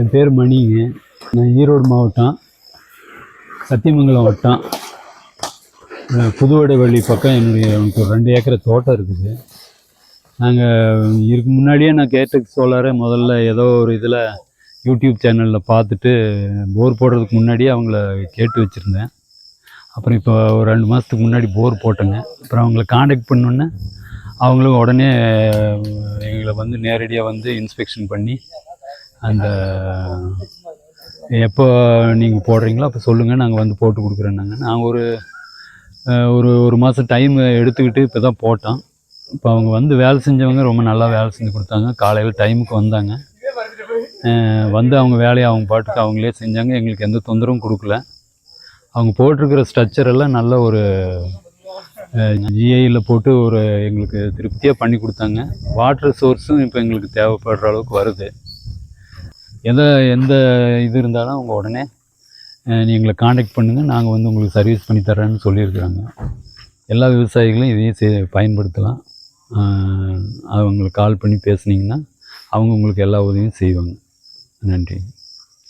என் பேர் மணிங்க. நான் ஈரோடு மாவட்டம் சத்தியமங்கலம் வட்டம். புதுவடைவள்ளி பக்கம் என்னுடைய எனக்கு ஒரு ரெண்டு ஏக்கர் தோட்டம் இருக்குது. நாங்கள் இதுக்கு முன்னாடியே நான் கேட்ட சோலாரை முதல்ல ஏதோ ஒரு இதில் யூடியூப் சேனலில் பார்த்துட்டு போர் போடுறதுக்கு முன்னாடியே அவங்கள கேட்டு வச்சுருந்தேன். அப்புறம் இப்போ ஒரு ரெண்டு மாதத்துக்கு முன்னாடி போர் போட்டேங்க. அப்புறம் அவங்கள காண்டாக்ட் பண்ணோன்னே அவங்களும் உடனே எங்களை வந்து நேரடியாக வந்து இன்ஸ்பெக்ஷன் பண்ணி அந்த எப்போ நீங்கள் போடுறீங்களோ அப்போ சொல்லுங்கள் நாங்கள் வந்து போட்டு கொடுக்குறேன்னாங்க நாங்கள் ஒரு ஒரு ஒரு மாதம் டைம் எடுத்துக்கிட்டு இப்போ தான் போட்டோம். இப்போ அவங்க வந்து வேலை செஞ்சவங்க ரொம்ப நல்லா வேலை செஞ்சு கொடுத்தாங்க. காலையில் டைமுக்கு வந்தாங்க. வந்து அவங்க வேலையை அவங்க பாட்டுக்கு அவங்களே செஞ்சாங்க. எங்களுக்கு எந்த தொந்தரவும் கொடுக்கல. அவங்க போட்டிருக்கிற ஸ்ட்ரக்சர் எல்லாம் நல்ல ஒரு ஜிஐயில் போட்டு ஒரு எங்களுக்கு திருப்தியாக பண்ணி கொடுத்தாங்க. வாட்டர் சோர்ஸும் இப்போ எங்களுக்கு தேவைப்படுற அளவுக்கு வருது. எதை எந்த இது இருந்தாலும் அவங்க உடனே அஹ், எங்களை காண்டாக்ட் பண்ணுங்கள் நாங்கள் வந்து உங்களுக்கு சர்வீஸ் பண்ணி தர்றேன்னு சொல்லியிருக்கிறாங்க. எல்லா விவசாயிகளும் இதையும் செ பயன்படுத்தலாம். அவங்களுக்கு கால் பண்ணி பேசுனீங்கன்னா அவங்க உங்களுக்கு எல்லா உதவியும் செய்வாங்க. நன்றி.